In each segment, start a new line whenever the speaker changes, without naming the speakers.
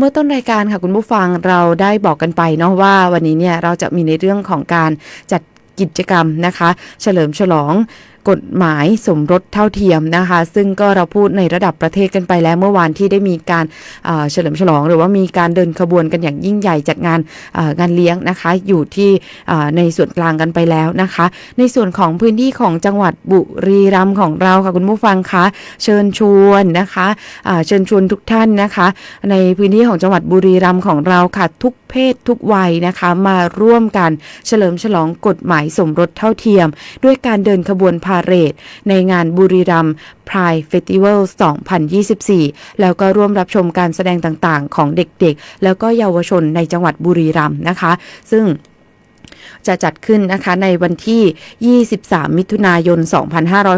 เมื่อต้นรายการค่ะคุณผู้ฟังเราได้บอกกันไปเนาะว่าวันนี้เนี่ยเราจะมีในเรื่องของการจัดกิจกรรมนะคะ เฉลิมฉลองกฎหมายสมรสเท่าเทียมนะคะ ซึ่งก็เราพูดในระดับประเทศกันไปแล้วเมื่อวานที่ได้มีการเฉลิมฉลอง หรือว่ามีการเดินขบวนกันอย่างยิ่งใหญ่จัดงานงานเลี้ยงนะคะ อยู่ที่ในส่วนกลางกันไปแล้วนะคะ ในส่วนของพื้นที่ของจังหวัดบุรีรัมย์ของเราค่ะคุณผู้ฟังคะเชิญชวนนะคะเชิญชวนทุกท่านนะคะ ในพื้นที่ของจังหวัดบุรีรัมย์ของเราค่ะทุกเพศทุกวัยนะคะมาร่วมกันเฉลิมฉลองกฎหมายสมรสเท่าเทียม ด้วยการเดินขบวนพาเรดในงานบุรีรัมพรายเฟสติวัล 2024 แล้วก็ร่วมรับชมการแสดงต่างๆ ของเด็กๆ แล้วก็เยาวชนในจังหวัดบุรีรัมย์นะคะ ซึ่ง จะจัดขึ้นนะคะในวันที่ 23 มิถุนายน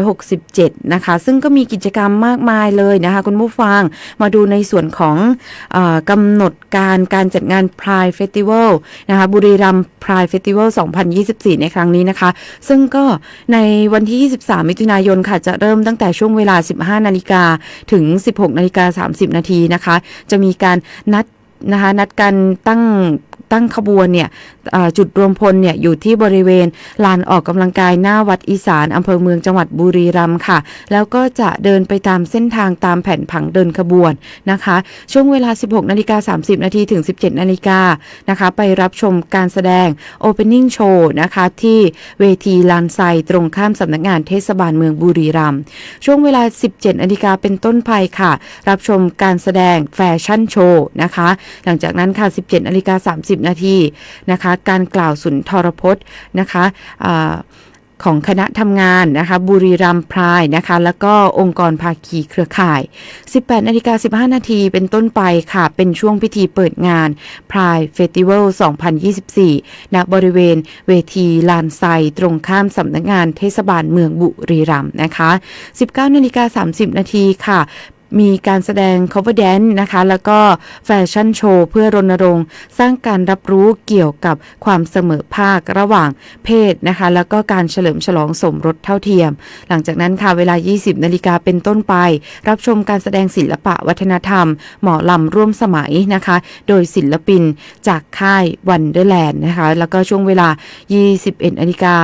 2567 นะคะ ซึ่งก็มีกิจกรรมมากมายเลยนะคะคุณผู้ฟังมาดูในส่วนของออกำหนดการการจัดงาน Pride Festival นะคะบุรีรัมย์ Pride Festival 2024 ในครั้งนี้นะคะ ซึ่งก็ในวันที่ 23 มิถุนายนค่ะจะเริ่มตั้งแต่ช่วงเวลา 15 นาฬิกาถึง 16 นาฬิกา 30 นาทีนะคะ จะมีการนัดนะคะนัดกันตั้ง ตั้งขบวนเนี่ยจุดรวมพลเนี่ยอยู่ที่บริเวณลานออกกำลังกายหน้าวัดอีสานอำเภอเมืองจังหวัดบุรีรัมย์ค่ะ แล้วก็จะเดินไปตามเส้นทางตามแผนผังเดินขบวนนะคะ ช่วงเวลา 16นาฬิกา30นาทีถึง 17นาฬิกานะคะ ไปรับชมการแสดง Opening Show นะคะที่เวทีลานไซตรงข้ามสำนักงานเทศบาลเมืองบุรีรัมย์ช่วงเวลา 17นาฬิกาเป็นต้นไปค่ะ รับชมการแสดงแฟชั่นโชว์นะคะ หลังจากนั้นค่ะ 17นาฬิกา30นาทีนะคะการกล่าวสุนทรพจน์นะคะของคณะทำงานนะคะบุรีรัมพรายนะคะแล้วก็องค์กรภาคีเครือข่าย 18นาฬิกา15 นาทีเป็นต้นไปค่ะ เป็นช่วงพิธีเปิดงาน Pride Festival 2024 ณ บริเวณเวทีลานไซตรงข้ามสำนักงานเทศบาลเมืองบุรีรัมย์นะคะ 19นาฬิกา30 นาทีค่ะ มีการแสดง cover dance นะคะ แล้วก็แฟชั่นโชว์เพื่อรณรงค์ สร้างการรับรู้เกี่ยวกับความเสมอภาคระหว่างเพศนะคะ แล้วก็การเฉลิมฉลองสมรสเท่าเทียม หลังจากนั้นค่ะเวลา 20 นาฬิกาเป็นต้นไป รับชมการแสดงศิลปะวัฒนธรรม หมอลำร่วมสมัยนะคะ โดยศิลปินจากค่ายวันเดอร์แลนด์นะคะ แล้วก็ช่วงเวลา 21 นาฬิกา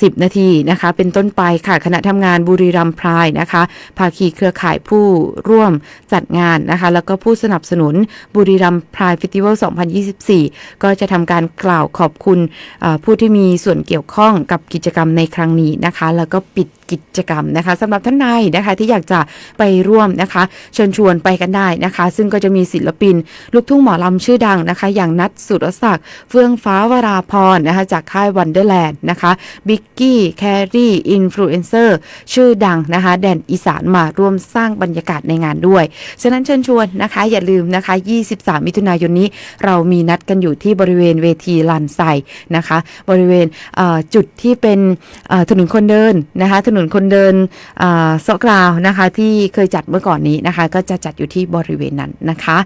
10 นาทีนะคะ เป็นต้นไปค่ะคณะทำงานบุรีรัมย์พรายนะคะ ภาคีเครือข่ายผู้ร่วมจัดงานนะคะ แล้วก็ผู้สนับสนุนบุรีรัมย์พรายฟสติวัล 2024 ก็จะทำการกล่าวขอบคุณผู้ที่มีส่วนเกี่ยวข้องกับกิจกรรมในครั้งนี้นะคะ แล้วก็ปิด กิจกรรมนะคะสำหรับท่านใดนะคะที่อยากจะไปร่วมนะคะ เชิญชวนไปกันได้นะคะ ซึ่งก็จะมีศิลปิน ลูกทุ่งหมอลำชื่อดังนะคะ อย่างนัทสุรศักดิ์เฟื่องฟ้าวราพรนะคะจากค่ายวันเดอร์แลนด์นะคะบิ๊กกี้แครี่ อินฟลูเอนเซอร์ชื่อดังนะคะ แดนอีสานมาร่วมสร้างบรรยากาศในงานด้วย ฉะนั้นเชิญชวนนะคะ อย่าลืมนะคะ 23 มิถุนายนนี้ เรามีนัดกันอยู่ที่บริเวณเวทีลานไซนะคะ บริเวณจุดที่เป็นถนนคนเดินนะคะถนนคนเดินเอ่อซกราวนะคะ ที่เคยจัดเมื่อก่อนนี้นะคะ ก็จะจัดอยู่ที่บริเวณนั้นนะคะ